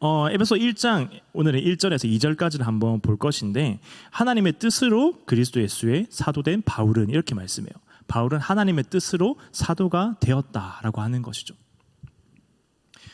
어, 에베소 1장 오늘은 1절에서 2절까지를 한번 볼 것인데 하나님의 뜻으로 그리스도 예수의 사도된 바울은 이렇게 말씀해요. 바울은 하나님의 뜻으로 사도가 되었다라고 하는 것이죠.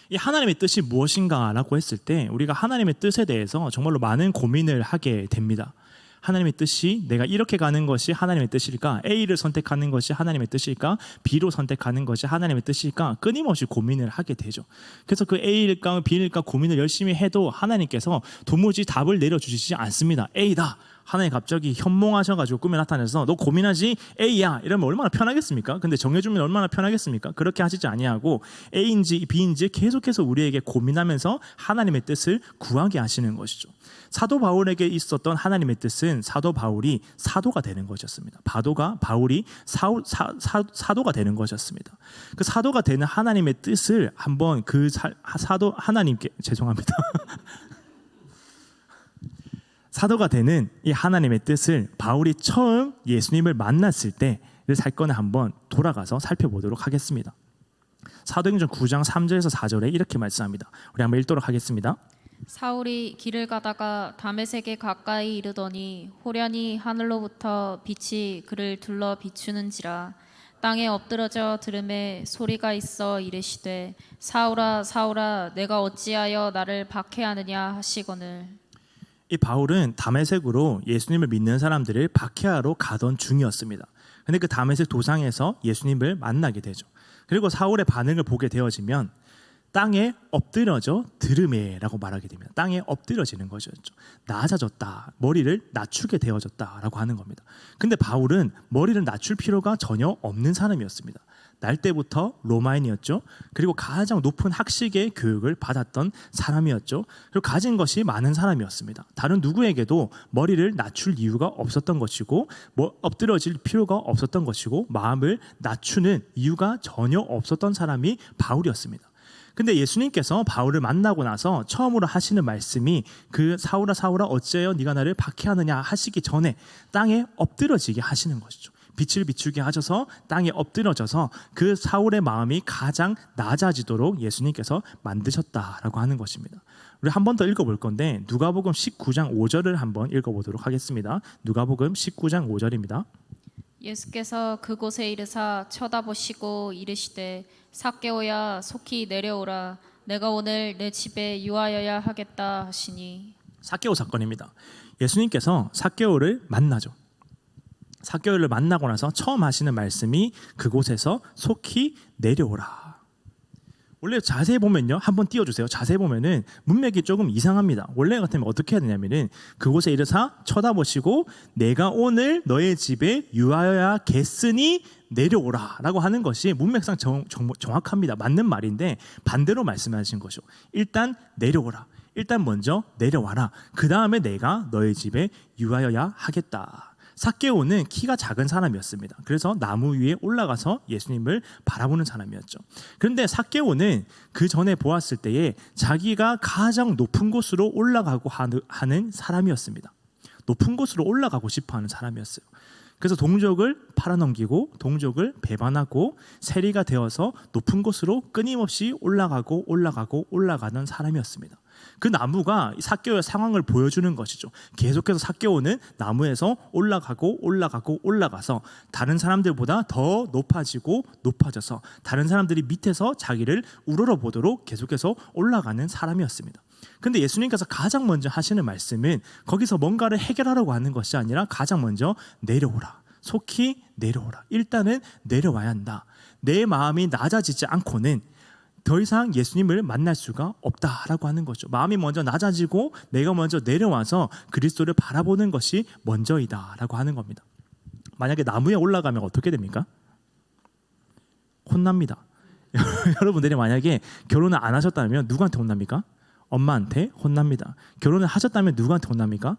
이 하나님의 뜻이 무엇인가라고 했을 때 우리가 하나님의 뜻에 대해서 정말로 많은 고민을 하게 됩니다. 하나님의 뜻이 내가 이렇게 가는 것이 하나님의 뜻일까? A를 선택하는 것이 하나님의 뜻일까? B로 선택하는 것이 하나님의 뜻일까? 끊임없이 고민을 하게 되죠. 그래서 그 A일까 B일까 고민을 열심히 해도 하나님께서 도무지 답을 내려주시지 않습니다. A다. 하나님 갑자기 현몽하셔가지고 꿈에 나타나서 너 고민하지 A야 이러면 얼마나 편하겠습니까? 근데 정해주면 얼마나 편하겠습니까? 그렇게 하시지 아니하고 A인지 B인지 계속해서 우리에게 고민하면서 하나님의 뜻을 구하게 하시는 것이죠. 사도 바울에게 있었던 하나님의 뜻은 사도 바울이 사도가 되는 것이었습니다. 바도가 바울이 사울, 사, 사, 사도가 되는 것이었습니다. 그 사도가 되는 하나님의 뜻을 한번 그 사, 사도 하나님께 죄송합니다. 사도가 되는 이 하나님의 뜻을 바울이 처음 예수님을 만났을 때의 사건을 한번 돌아가서 살펴보도록 하겠습니다. 사도행전 9장 3절에서 4절에 이렇게 말씀합니다. 우리 한번 읽도록 하겠습니다. 사울이 길을 가다가 다메섹에 가까이 이르더니 호련히 하늘로부터 빛이 그를 둘러 비추는지라 땅에 엎드러져 들음에 소리가 있어 이르시되 사울아 사울아 내가 어찌하여 나를 박해하느냐 하시거늘 이 바울은 다메섹으로 예수님을 믿는 사람들을 박해하러 가던 중이었습니다. 근데 그 다메섹 도상에서 예수님을 만나게 되죠. 그리고 사울의 반응을 보게 되어지면 땅에 엎드러져 들음에라고 말하게 됩니다. 땅에 엎드러지는 것이었죠. 낮아졌다. 머리를 낮추게 되어졌다라고 하는 겁니다. 근데 바울은 머리를 낮출 필요가 전혀 없는 사람이었습니다. 날 때부터 로마인이었죠. 그리고 가장 높은 학식의 교육을 받았던 사람이었죠. 그리고 가진 것이 많은 사람이었습니다. 다른 누구에게도 머리를 낮출 이유가 없었던 것이고, 뭐 엎드러질 필요가 없었던 것이고, 마음을 낮추는 이유가 전혀 없었던 사람이 바울이었습니다. 근데 예수님께서 바울을 만나고 나서 처음으로 하시는 말씀이 그 사울아 사울아 어째요 네가 나를 박해하느냐 하시기 전에 땅에 엎드러지게 하시는 것이죠. 빛을 비추게 하셔서 땅에 엎드러져서 그 사울의 마음이 가장 낮아지도록 예수님께서 만드셨다라고 하는 것입니다. 우리 한 번 더 읽어볼 건데 누가복음 19장 5절을 한번 읽어보도록 하겠습니다. 누가복음 19장 5절입니다. 예수께서 그곳에 이르사 쳐다보시고 이르시되 삭개오야 속히 내려오라 내가 오늘 내 집에 유하여야 하겠다 하시니 사케오 사건입니다. 예수님께서 사케오를 만나죠. 사케오를 만나고 나서 처음 하시는 말씀이 그곳에서 속히 내려오라. 원래 자세히 보면요, 한번 띄워주세요. 자세히 보면은 문맥이 조금 이상합니다. 원래 같으면 어떻게 해야 되냐면은 그곳에 이르사 쳐다보시고 내가 오늘 너의 집에 유하여야겠으니 내려오라 라고 하는 것이 문맥상 정, 정, 정확합니다. 맞는 말인데 반대로 말씀하신 것이죠. 일단 내려오라. 일단 먼저 내려와라. 그 다음에 내가 너의 집에 유하여야 하겠다. 사케오는 키가 작은 사람이었습니다. 그래서 나무 위에 올라가서 예수님을 바라보는 사람이었죠. 그런데 사케오는 그 전에 보았을 때에 자기가 가장 높은 곳으로 올라가고 하는 사람이었습니다. 높은 곳으로 올라가고 싶어 하는 사람이었어요. 그래서 동족을 팔아넘기고 동족을 배반하고 세리가 되어서 높은 곳으로 끊임없이 올라가고 올라가고 올라가는 사람이었습니다. 그 나무가 이 사개오의 상황을 보여주는 것이죠. 계속해서 사개오는 나무에서 올라가고 올라가고 올라가서 다른 사람들보다 더 높아지고 높아져서 다른 사람들이 밑에서 자기를 우러러 보도록 계속해서 올라가는 사람이었습니다. 근데 예수님께서 가장 먼저 하시는 말씀은 거기서 뭔가를 해결하려고 하는 것이 아니라 가장 먼저 내려오라. 속히 내려오라. 일단은 내려와야 한다. 내 마음이 낮아지지 않고는 더 이상 예수님을 만날 수가 없다라고 하는 거죠. 마음이 먼저 낮아지고 내가 먼저 내려와서 그리스도를 바라보는 것이 먼저이다라고 하는 겁니다. 만약에 나무에 올라가면 어떻게 됩니까? 혼납니다. 여러분들이 만약에 결혼을 안 하셨다면 누구한테 혼납니까? 엄마한테 혼납니다. 결혼을 하셨다면 누구한테 혼납니까?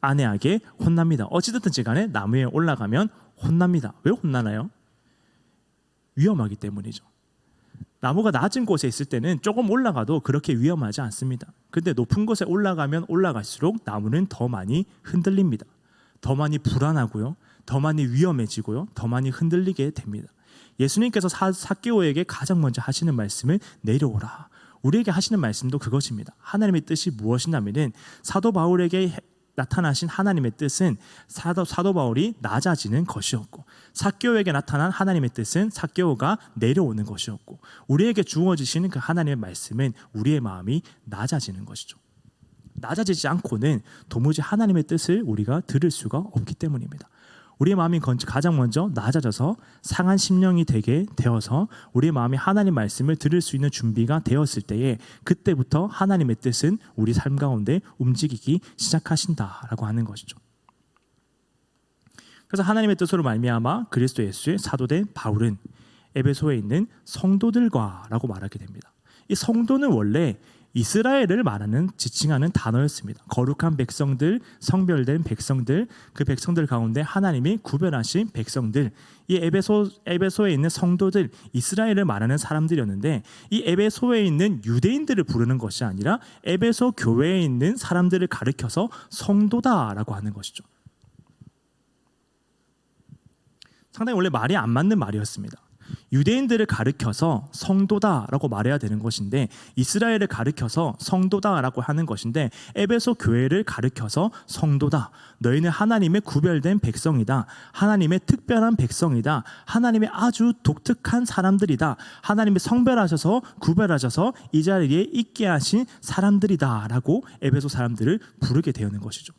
아내에게 혼납니다. 어찌됐든지 간에 나무에 올라가면 혼납니다. 왜 혼나나요? 위험하기 때문이죠. 나무가 낮은 곳에 있을 때는 조금 올라가도 그렇게 위험하지 않습니다. 근데 높은 곳에 올라가면 올라갈수록 나무는 더 많이 흔들립니다. 더 많이 불안하고요. 더 많이 위험해지고요. 더 많이 흔들리게 됩니다. 예수님께서 사, 사개오에게 가장 먼저 하시는 말씀은 내려오라. 우리에게 하시는 말씀도 그것입니다. 하나님의 뜻이 무엇이냐면은 사도 바울에게 해- 나타나신 하나님의 뜻은 사도, 사도 바울이 낮아지는 것이었고 사교에게 나타난 하나님의 뜻은 사교가 내려오는 것이었고 우리에게 주어지시는 그 하나님의 말씀은 우리의 마음이 낮아지는 것이죠. 낮아지지 않고는 도무지 하나님의 뜻을 우리가 들을 수가 없기 때문입니다. 우리의 마음이 건- 가장 먼저 낮아져서 상한 심령이 되게 되어서 우리의 마음이 하나님 말씀을 들을 수 있는 준비가 되었을 때에 그때부터 하나님의 뜻은 우리 삶 가운데 움직이기 시작하신다라고 하는 것이죠. 그래서 하나님의 뜻으로 말미암아 그리스도 예수의 사도된 바울은 에베소에 있는 성도들과라고 말하게 됩니다. 이 성도는 원래 이스라엘을 말하는 지칭하는 단어였습니다. 거룩한 백성들, 성별된 백성들, 그 백성들 가운데 하나님이 구별하신 백성들, 이 에베소 에베소에 있는 성도들, 이스라엘을 말하는 사람들이었는데 이 에베소에 있는 유대인들을 부르는 것이 아니라 에베소 교회에 있는 사람들을 가리켜서 성도다라고 하는 것이죠. 상당히 원래 말이 안 맞는 말이었습니다. 유대인들을 가르켜서 성도다라고 말해야 되는 것인데 이스라엘을 가르켜서 성도다라고 하는 것인데 에베소 교회를 가르켜서 성도다. 너희는 하나님의 구별된 백성이다. 하나님의 특별한 백성이다. 하나님의 아주 독특한 사람들이다. 하나님이 성별하셔서 구별하셔서 이 자리에 있게 하신 사람들이다라고 에베소 사람들을 부르게 되는 것이죠.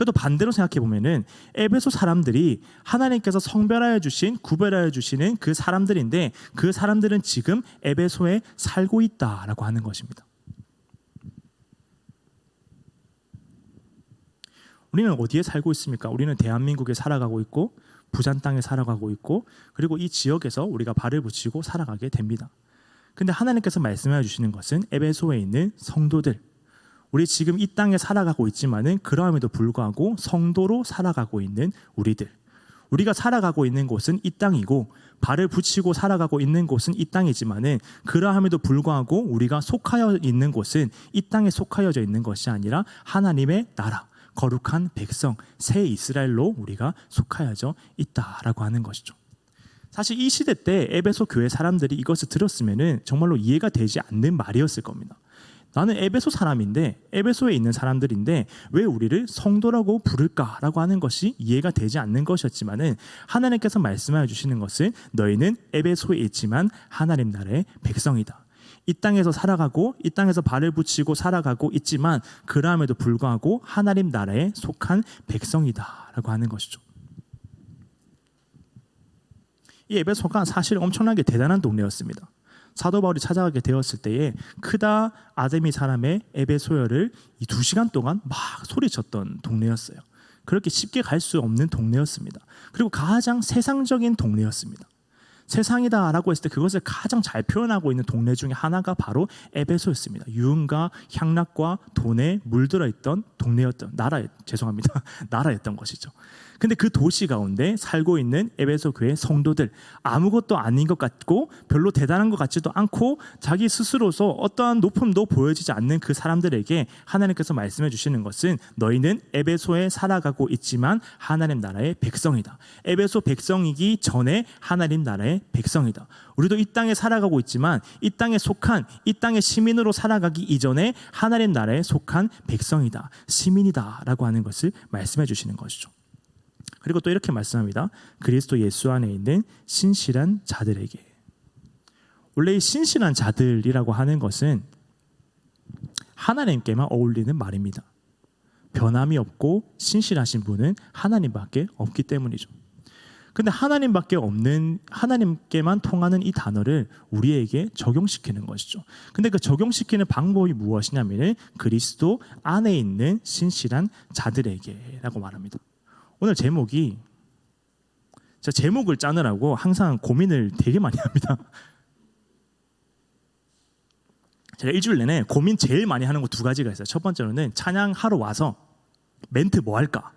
그래도 반대로 생각해 보면은 에베소 사람들이 하나님께서 성별하여 주신 구별하여 주시는 그 사람들인데 그 사람들은 지금 에베소에 살고 있다라고 하는 것입니다. 우리는 어디에 살고 있습니까? 우리는 대한민국에 살아가고 있고 부산 땅에 살아가고 있고 그리고 이 지역에서 우리가 발을 붙이고 살아가게 됩니다. 근데 하나님께서 말씀해 주시는 것은 에베소에 있는 성도들 우리 지금 이 땅에 살아가고 있지만은 그러함에도 불구하고 성도로 살아가고 있는 우리들. 우리가 살아가고 있는 곳은 이 땅이고 발을 붙이고 살아가고 있는 곳은 이 땅이지만은 그러함에도 불구하고 우리가 속하여 있는 곳은 이 땅에 속하여져 있는 것이 아니라 하나님의 나라, 거룩한 백성, 새 이스라엘로 우리가 속하여져 있다라고 하는 것이죠. 사실 이 시대 때 에베소 교회 사람들이 이것을 들었으면은 정말로 이해가 되지 않는 말이었을 겁니다. 나는 에베소 사람인데 에베소에 있는 사람들인데 왜 우리를 성도라고 부를까라고 하는 것이 이해가 되지 않는 것이었지만은 하나님께서 말씀하여 주시는 것은 너희는 에베소에 있지만 하나님 나라의 백성이다. 이 땅에서 살아가고 이 땅에서 발을 붙이고 살아가고 있지만 그러함에도 불구하고 하나님 나라에 속한 백성이다라고 하는 것이죠. 이 에베소가 사실 엄청나게 대단한 동네였습니다. 사도 바울이 찾아가게 되었을 때에 크다 아데미 사람의 에베소열을 이두 시간 동안 막 소리쳤던 동네였어요. 그렇게 쉽게 갈 수 없는 동네였습니다. 그리고 가장 세상적인 동네였습니다. 세상이다라고 했을 때 그것을 가장 잘 표현하고 있는 동네 중에 하나가 바로 에베소였습니다. 유흥과 향락과 돈에 물들어 있던 동네였던 나라 죄송합니다. 나라였던 것이죠. 근데 그 도시 가운데 살고 있는 에베소 교회 성도들 아무것도 아닌 것 같고 별로 대단한 것 같지도 않고 자기 스스로서 어떠한 높음도 보여지지 않는 그 사람들에게 하나님께서 말씀해 주시는 것은 너희는 에베소에 살아가고 있지만 하나님 나라의 백성이다. 에베소 백성이기 전에 하나님 나라의 백성이다. 우리도 이 땅에 살아가고 있지만 이 땅에 속한 이 땅의 시민으로 살아가기 이전에 하나님 나라에 속한 백성이다. 시민이다라고 하는 것을 말씀해 주시는 것이죠. 그리고 또 이렇게 말씀합니다. 그리스도 예수 안에 있는 신실한 자들에게. 원래 이 신실한 자들이라고 하는 것은 하나님께만 어울리는 말입니다. 변함이 없고 신실하신 분은 하나님밖에 없기 때문이죠. 근데 하나님밖에 없는 하나님께만 통하는 이 단어를 우리에게 적용시키는 것이죠. 근데 그 적용시키는 방법이 무엇이냐면 그리스도 안에 있는 신실한 자들에게라고 말합니다. 오늘 제목이 저 제목을 짜느라고 항상 고민을 되게 많이 합니다. 제가 일주일 내내 고민 제일 많이 하는 거 두 가지가 있어요. 첫 번째로는 찬양하러 와서 멘트 뭐 할까?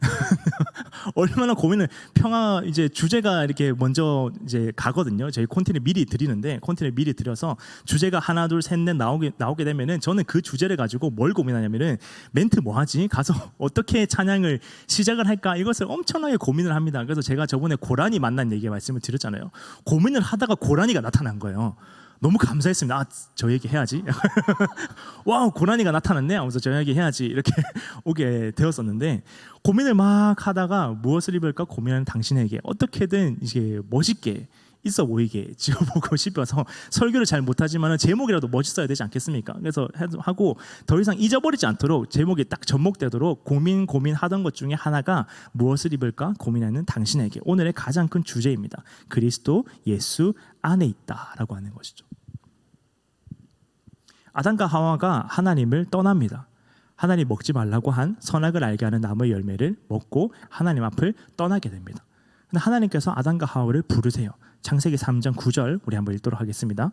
얼마나 고민을 평화 이제 주제가 이렇게 먼저 이제 가거든요. 저희 콘티를 미리 드리는데 콘티를 미리 드려서 주제가 하나 둘 셋 넷 나오게 나오게 되면은 저는 그 주제를 가지고 뭘 고민하냐면은 멘트 뭐 하지? 가서 어떻게 찬양을 시작을 할까? 이것을 엄청나게 고민을 합니다. 그래서 제가 저번에 고라니 만난 얘기 말씀을 드렸잖아요. 고민을 하다가 고라니가 나타난 거예요. 너무 감사했습니다. 아, 저 얘기 해야지. 와우, 고난이가 나타났네. 하면서 저 얘기 해야지. 이렇게 오게 되었었는데 고민을 막 하다가 무엇을 입을까 고민하는 당신에게 어떻게든 이제 멋있게 있어 보이게 지어보고 싶어서 설교를 잘 못하지만 제목이라도 멋있어야 되지 않겠습니까? 그래서 해- 하고 더 이상 잊어버리지 않도록 제목이 딱 접목되도록 고민 고민하던 것 중에 하나가 무엇을 입을까 고민하는 당신에게 오늘의 가장 큰 주제입니다. 그리스도 예수 안에 있다라고 하는 것이죠. 아담과 하와가 하나님을 떠납니다. 하나님 먹지 말라고 한 선악을 알게 하는 나무의 열매를 먹고 하나님 앞을 떠나게 됩니다. 근데 하나님께서 아담과 하와를 부르세요. 창세기 3장 9절 우리 한번 읽도록 하겠습니다.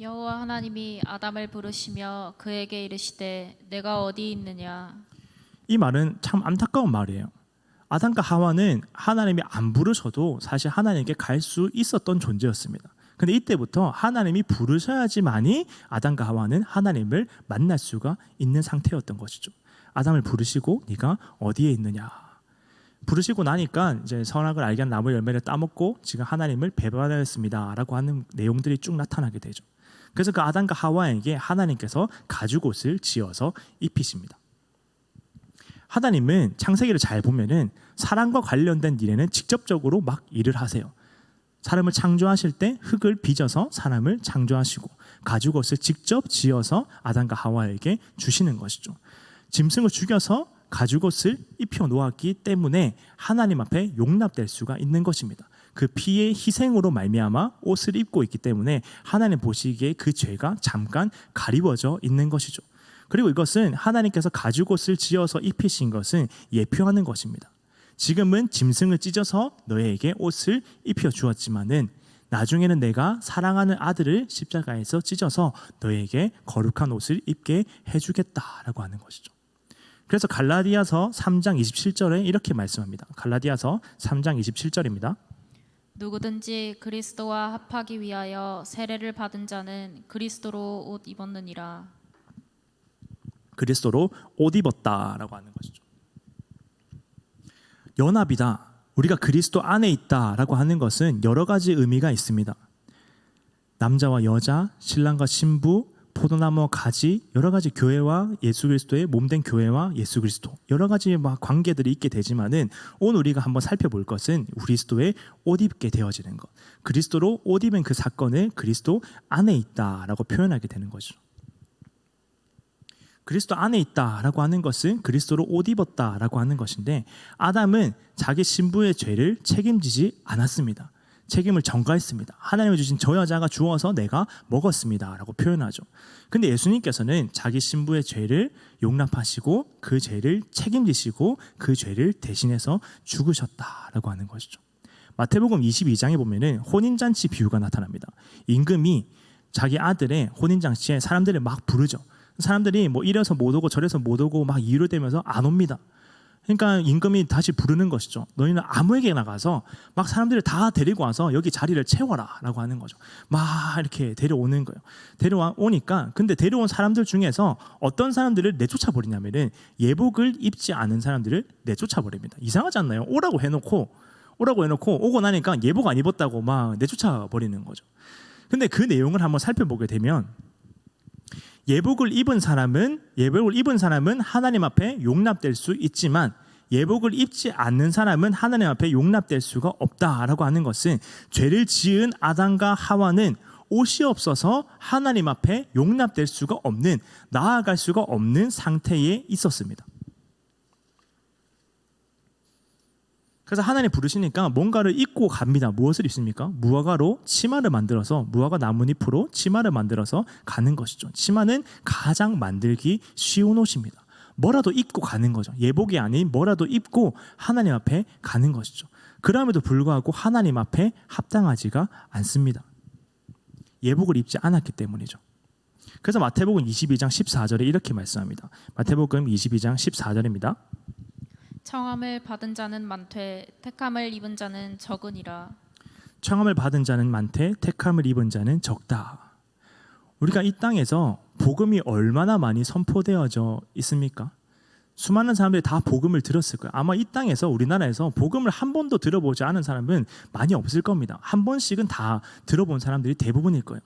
여호와 하나님이 아담을 부르시며 그에게 이르시되 내가 어디 있느냐 이 말은 참 안타까운 말이에요. 아담과 하와는 하나님이 안 부르셔도 사실 하나님께 갈 수 있었던 존재였습니다. 근데 이때부터 하나님이 부르셔야지만이 아담과 하와는 하나님을 만날 수가 있는 상태였던 것이죠. 아담을 부르시고 네가 어디에 있느냐. 부르시고 나니까 이제 선악을 알게 한 나무 열매를 따먹고 지금 하나님을 배반하였습니다라고 하는 내용들이 쭉 나타나게 되죠. 그래서 그 아담과 하와에게 하나님께서 가죽옷을 지어서 입히십니다. 하나님은 창세기를 잘 보면은 사람과 관련된 일에는 직접적으로 막 일을 하세요. 사람을 창조하실 때 흙을 빚어서 사람을 창조하시고 가죽옷을 직접 지어서 아담과 하와에게 주시는 것이죠. 짐승을 죽여서 가죽옷을 입혀 놓았기 때문에 하나님 앞에 용납될 수가 있는 것입니다. 그 피의 희생으로 말미암아 옷을 입고 있기 때문에 하나님 보시기에 그 죄가 잠깐 가리워져 있는 것이죠. 그리고 이것은 하나님께서 가죽옷을 지어서 입히신 것은 예표하는 것입니다. 지금은 짐승을 찢어서 너희에게 옷을 입혀 주었지만은 나중에는 내가 사랑하는 아들을 십자가에서 찢어서 너희에게 거룩한 옷을 입게 해주겠다라고 하는 것이죠. 그래서 갈라디아서 3장 27절에 이렇게 말씀합니다. 갈라디아서 3장 27절입니다. 누구든지 그리스도와 합하기 위하여 세례를 받은 자는 그리스도로 옷 입었느니라 그리스도로 옷 입었다라고 하는 것이죠. 연합이다. 우리가 그리스도 안에 있다라고 하는 것은 여러 가지 의미가 있습니다. 남자와 여자, 신랑과 신부, 포도나무와 가지, 여러 가지 교회와 예수 그리스도의 몸된 교회와 예수 그리스도 여러 가지 막 관계들이 있게 되지만은 오늘 우리가 한번 살펴볼 것은 그리스도의 옷 입게 되어지는 것. 그리스도로 옷 입은 그 사건을 그리스도 안에 있다라고 표현하게 되는 거죠. 그리스도 안에 있다라고 하는 것은 그리스도로 옷 입었다라고 하는 것인데 아담은 자기 신부의 죄를 책임지지 않았습니다. 책임을 전가했습니다. 하나님이 주신 저 여자가 주어서 내가 먹었습니다라고 표현하죠. 근데 예수님께서는 자기 신부의 죄를 용납하시고 그 죄를 책임지시고 그 죄를 대신해서 죽으셨다라고 하는 것이죠. 마태복음 22장에 보면은 혼인잔치 비유가 나타납니다. 임금이 자기 아들의 혼인잔치에 사람들을 막 부르죠. 사람들이 뭐 이래서 못 오고 저래서 못 오고 막 이유를 대면서 안 옵니다. 그러니까 임금이 다시 부르는 것이죠. 너희는 아무에게 나가서 막 사람들을 다 데리고 와서 여기 자리를 채워라라고 하는 거죠. 막 이렇게 데려오는 거예요. 데려와 오니까 근데 데려온 사람들 중에서 어떤 사람들을 내쫓아 버리냐면은 예복을 입지 않은 사람들을 내쫓아 버립니다. 이상하지 않나요? 오라고 해놓고 오라고 해놓고 오고 나니까 예복 안 입었다고 막 내쫓아 버리는 거죠. 근데 그 내용을 한번 살펴보게 되면 예복을 입은 사람은 예복을 입은 사람은 하나님 앞에 용납될 수 있지만 예복을 입지 않는 사람은 하나님 앞에 용납될 수가 없다라고 하는 것은 죄를 지은 아담과 하와는 옷이 없어서 하나님 앞에 용납될 수가 없는 나아갈 수가 없는 상태에 있었습니다. 그래서 하나님 부르시니까 뭔가를 입고 갑니다. 무엇을 입습니까? 무화과로 치마를 만들어서 무화과 나뭇잎으로 치마를 만들어서 가는 것이죠. 치마는 가장 만들기 쉬운 옷입니다. 뭐라도 입고 가는 거죠. 예복이 아닌 뭐라도 입고 하나님 앞에 가는 것이죠. 그럼에도 불구하고 하나님 앞에 합당하지가 않습니다. 예복을 입지 않았기 때문이죠. 그래서 마태복음 22장 14절에 이렇게 말씀합니다. 마태복음 22장 14절입니다. 청함을 받은 자는 많되 택함을 입은 자는 적으니라 청함을 받은 자는 많되 택함을 입은 자는 적다. 우리가 이 땅에서 복음이 얼마나 많이 선포되어져 있습니까? 수많은 사람들이 다 복음을 들었을 거예요. 아마 이 땅에서 우리나라에서 복음을 한 번도 들어보지 않은 사람은 많이 없을 겁니다. 한 번씩은 다 들어본 사람들이 대부분일 거예요.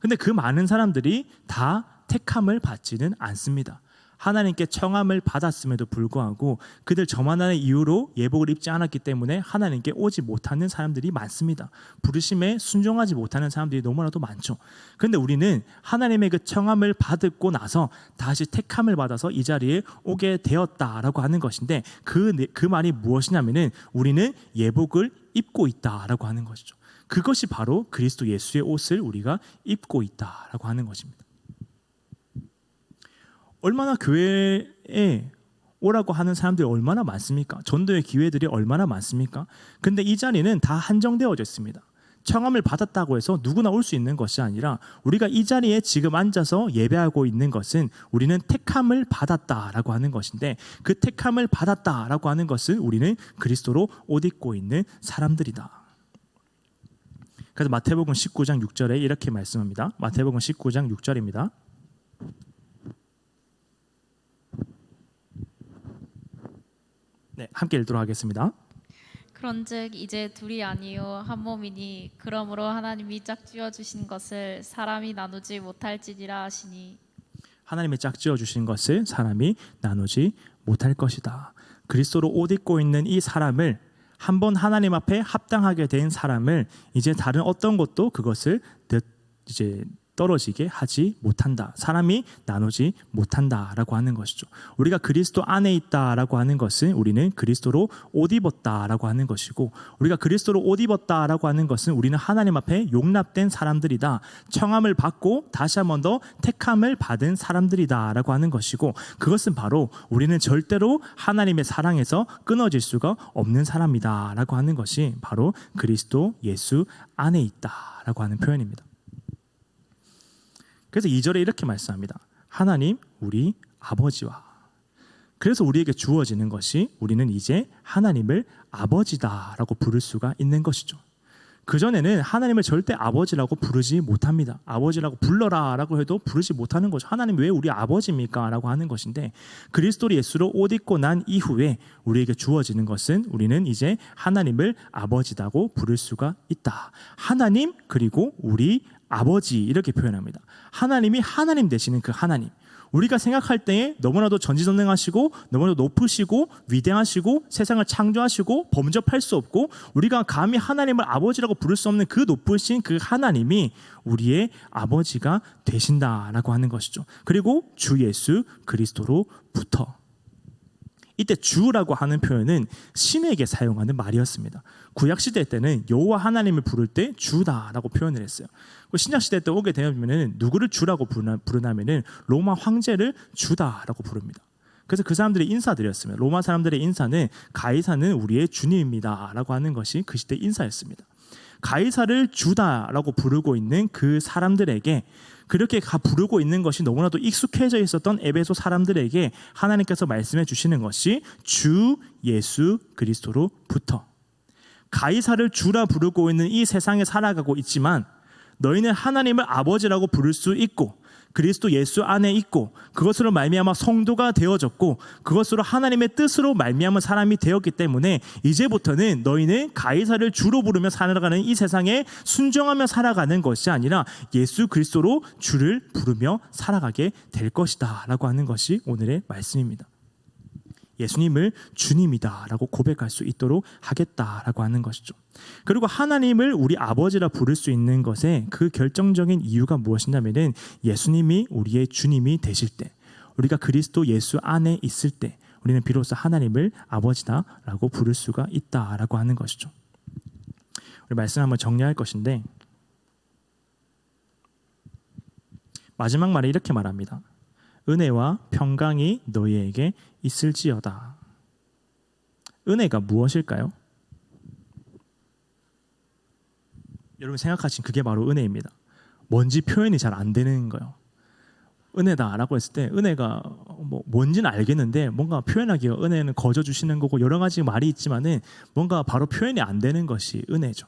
근데 그 많은 사람들이 다 택함을 받지는 않습니다. 하나님께 청함을 받았음에도 불구하고 그들 저만한 이유로 예복을 입지 않았기 때문에 하나님께 오지 못하는 사람들이 많습니다. 부르심에 순종하지 못하는 사람들이 너무나도 많죠. 그런데 우리는 하나님의 그 청함을 받고 나서 다시 택함을 받아서 이 자리에 오게 되었다라고 하는 것인데 그, 내- 그 말이 무엇이냐면은 우리는 예복을 입고 있다라고 하는 것이죠. 그것이 바로 그리스도 예수의 옷을 우리가 입고 있다라고 하는 것입니다. 얼마나 교회에 오라고 하는 사람들이 얼마나 많습니까? 전도의 기회들이 얼마나 많습니까? 근데 이 자리는 다 한정되어져 있습니다. 청함을 받았다고 해서 누구나 올 수 있는 것이 아니라 우리가 이 자리에 지금 앉아서 예배하고 있는 것은 우리는 택함을 받았다라고 하는 것인데 그 택함을 받았다라고 하는 것은 우리는 그리스도로 옷 입고 있는 사람들이다. 그래서 마태복음 19장 6절에 이렇게 말씀합니다. 마태복음 19장 6절입니다. 네, 함께 읽도록 하겠습니다. 그런즉 이제 둘이 아니요 한 몸이니 그러므로 하나님이 짝지어 주신 것을 사람이 나누지 못할지니라 하시니 하나님이 짝지어 주신 것을 사람이 나누지 못할 것이다. 그리스도로 옷 입고 있는 이 사람을 한 번 하나님 앞에 합당하게 된 사람을 이제 다른 어떤 것도 그것을 느- 이제 떨어지게 하지 못한다. 사람이 나누지 못한다라고 하는 것이죠. 우리가 그리스도 안에 있다라고 하는 것은 우리는 그리스도로 옷 입었다라고 하는 것이고 우리가 그리스도로 옷 입었다라고 하는 것은 우리는 하나님 앞에 용납된 사람들이다. 청함을 받고 다시 한 번 더 택함을 받은 사람들이다라고 하는 것이고 그것은 바로 우리는 절대로 하나님의 사랑에서 끊어질 수가 없는 사람이다라고 하는 것이 바로 그리스도 예수 안에 있다라고 하는 표현입니다. 그래서 2절에 이렇게 말씀합니다. 하나님 우리 아버지와 그래서 우리에게 주어지는 것이 우리는 이제 하나님을 아버지다라고 부를 수가 있는 것이죠. 그 전에는 하나님을 절대 아버지라고 부르지 못합니다. 아버지라고 불러라 라고 해도 부르지 못하는 거죠. 하나님 왜 우리 아버지입니까?라고 하는 것인데 그리스도 예수로 옷 입고 난 이후에 우리에게 주어지는 것은 우리는 이제 하나님을 아버지라고 부를 수가 있다. 하나님 그리고 우리 아버지 이렇게 표현합니다. 하나님이 하나님 되시는 그 하나님. 우리가 생각할 때에 너무나도 전지전능하시고 너무나도 높으시고 위대하시고 세상을 창조하시고 범접할 수 없고 우리가 감히 하나님을 아버지라고 부를 수 없는 그 높으신 그 하나님이 우리의 아버지가 되신다라고 하는 것이죠. 그리고 주 예수 그리스도로부터 이때 주라고 하는 표현은 신에게 사용하는 말이었습니다. 구약 시대 때는 여호와 하나님을 부를 때 주다라고 표현을 했어요. 그 신약 시대 때 오게 되면은 누구를 주라고 부르냐면은 로마 황제를 주다라고 부릅니다. 그래서 그 사람들이 인사드렸습니다. 로마 사람들의 인사는 가이사는 우리의 주님입니다라고 하는 것이 그 시대 인사였습니다. 가이사를 주다라고 부르고 있는 그 사람들에게 그렇게 가 부르고 있는 것이 너무나도 익숙해져 있었던 에베소 사람들에게 하나님께서 말씀해 주시는 것이 주 예수 그리스도로부터. 가이사를 주라 부르고 있는 이 세상에 살아가고 있지만 너희는 하나님을 아버지라고 부를 수 있고 그리스도 예수 안에 있고 그것으로 말미암아 성도가 되어졌고 그것으로 하나님의 뜻으로 말미암은 사람이 되었기 때문에 이제부터는 너희는 가이사를 주로 부르며 살아가는 이 세상에 순종하며 살아가는 것이 아니라 예수 그리스도로 주를 부르며 살아가게 될 것이다라고 하는 것이 오늘의 말씀입니다. 예수님을 주님이다라고 고백할 수 있도록 하겠다라고 하는 것이죠. 그리고 하나님을 우리 아버지라 부를 수 있는 것에 그 결정적인 이유가 무엇이냐면은 예수님이 우리의 주님이 되실 때, 우리가 그리스도 예수 안에 있을 때, 우리는 비로소 하나님을 아버지다라고 부를 수가 있다라고 하는 것이죠. 우리 말씀 한번 정리할 것인데 마지막 말에 이렇게 말합니다. 은혜와 평강이 너희에게 있을지어다. 은혜가 무엇일까요? 여러분 생각하신 그게 바로 은혜입니다. 뭔지 표현이 잘 안 되는 거예요. 은혜다라고 했을 때 은혜가 뭐 뭔지는 알겠는데 뭔가 표현하기가 은혜는 거저 주시는 거고 여러 가지 말이 있지만은 뭔가 바로 표현이 안 되는 것이 은혜죠.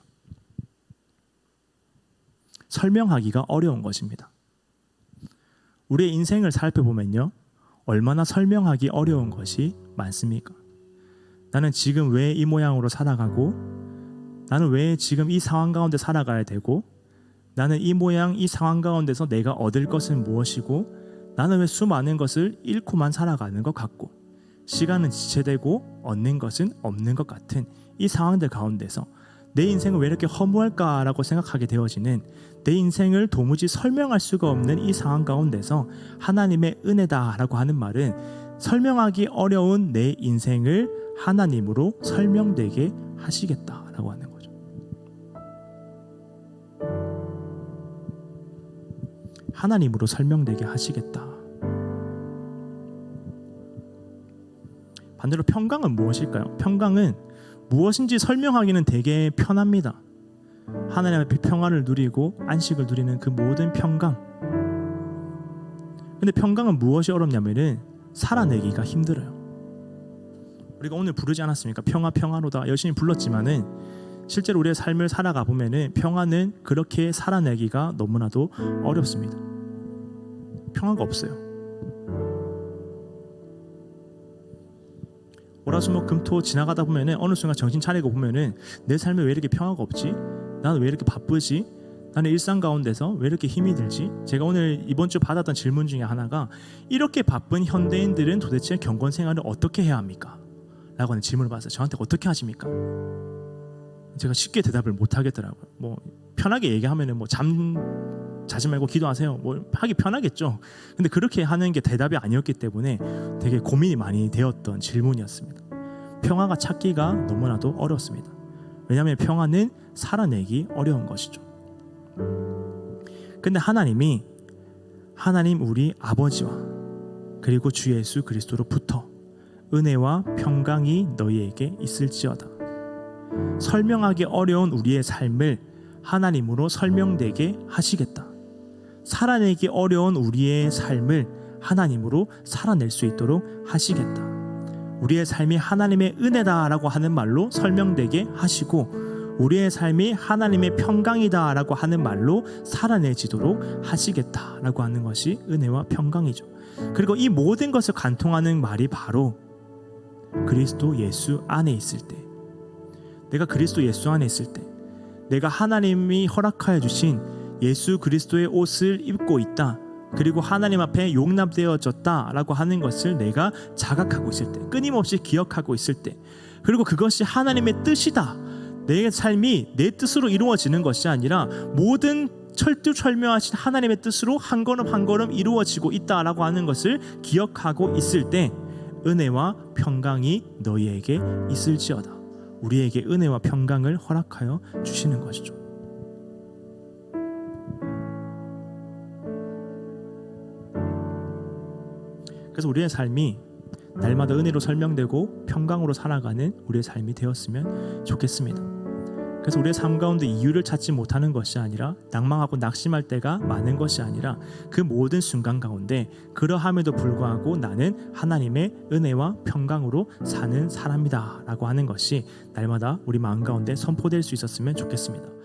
설명하기가 어려운 것입니다. 우리의 인생을 살펴보면요. 얼마나 설명하기 어려운 것이 많습니까? 나는 지금 왜 이 모양으로 살아가고 나는 왜 지금 이 상황 가운데 살아가야 되고 나는 이 모양 이 상황 가운데서 내가 얻을 것은 무엇이고 나는 왜 수많은 것을 잃고만 살아가는 것 같고 시간은 지체되고 얻는 것은 없는 것 같은 이 상황들 가운데서 내 인생을 왜 이렇게 허무할까라고 생각하게 되어지는 내 인생을 도무지 설명할 수가 없는 이 상황 가운데서 하나님의 은혜다라고 하는 말은 설명하기 어려운 내 인생을 하나님으로 설명되게 하시겠다라고 하는 거죠. 하나님으로 설명되게 하시겠다. 반대로 평강은 무엇일까요? 평강은 무엇인지 설명하기는 되게 편합니다. 하나님 앞에 평안을 누리고 안식을 누리는 그 모든 평강. 근데 평강은 무엇이 어렵냐면은 살아내기가 힘들어요. 우리가 오늘 부르지 않았습니까? 평화 평화로다 열심히 불렀지만은 실제로 우리의 삶을 살아가 보면은 평화는 그렇게 살아내기가 너무나도 어렵습니다. 평화가 없어요. 월화수목 금토 지나가다 보면은 어느 순간 정신 차리고 보면은 내 삶에 왜 이렇게 평화가 없지? 나는 왜 이렇게 바쁘지? 나는 일상 가운데서 왜 이렇게 힘이 들지? 제가 오늘 이번 주 받았던 질문 중에 하나가 이렇게 바쁜 현대인들은 도대체 경건 생활을 어떻게 해야 합니까? 라고 하는 질문을 받았어요. 저한테 어떻게 하십니까? 제가 쉽게 대답을 못 하겠더라고요. 뭐 편하게 얘기하면은 뭐 잠 자지 말고 기도하세요. 뭐 하기 편하겠죠. 근데 그렇게 하는 게 대답이 아니었기 때문에 되게 고민이 많이 되었던 질문이었습니다. 평화가 찾기가 너무나도 어렵습니다. 왜냐하면 평화는 살아내기 어려운 것이죠. 근데 하나님이 하나님 우리 아버지와 그리고 주 예수 그리스도로부터 은혜와 평강이 너희에게 있을지어다. 설명하기 어려운 우리의 삶을 하나님으로 설명되게 하시겠다. 살아내기 어려운 우리의 삶을 하나님으로 살아낼 수 있도록 하시겠다. 우리의 삶이 하나님의 은혜다라고 하는 말로 설명되게 하시고 우리의 삶이 하나님의 평강이다라고 하는 말로 살아내지도록 하시겠다라고 하는 것이 은혜와 평강이죠. 그리고 이 모든 것을 간통하는 말이 바로 그리스도 예수 안에 있을 때 내가 그리스도 예수 안에 있을 때 내가 하나님이 허락하여 주신 예수 그리스도의 옷을 입고 있다. 그리고 하나님 앞에 용납되어졌다라고 하는 것을 내가 자각하고 있을 때, 끊임없이 기억하고 있을 때, 그리고 그것이 하나님의 뜻이다. 내 삶이 내 뜻으로 이루어지는 것이 아니라 모든 철두철미하신 하나님의 뜻으로 한 걸음 한 걸음 이루어지고 있다라고 하는 것을 기억하고 있을 때 은혜와 평강이 너희에게 있을지어다. 우리에게 은혜와 평강을 허락하여 주시는 것이죠. 그래서 우리의 삶이 날마다 은혜로 설명되고 평강으로 살아가는 우리의 삶이 되었으면 좋겠습니다. 그래서 우리의 삶 가운데 이유를 찾지 못하는 것이 아니라 낭망하고 낙심할 때가 많은 것이 아니라 그 모든 순간 가운데 그러함에도 불구하고 나는 하나님의 은혜와 평강으로 사는 사람이다라고 하는 것이 날마다 우리 마음 가운데 선포될 수 있었으면 좋겠습니다.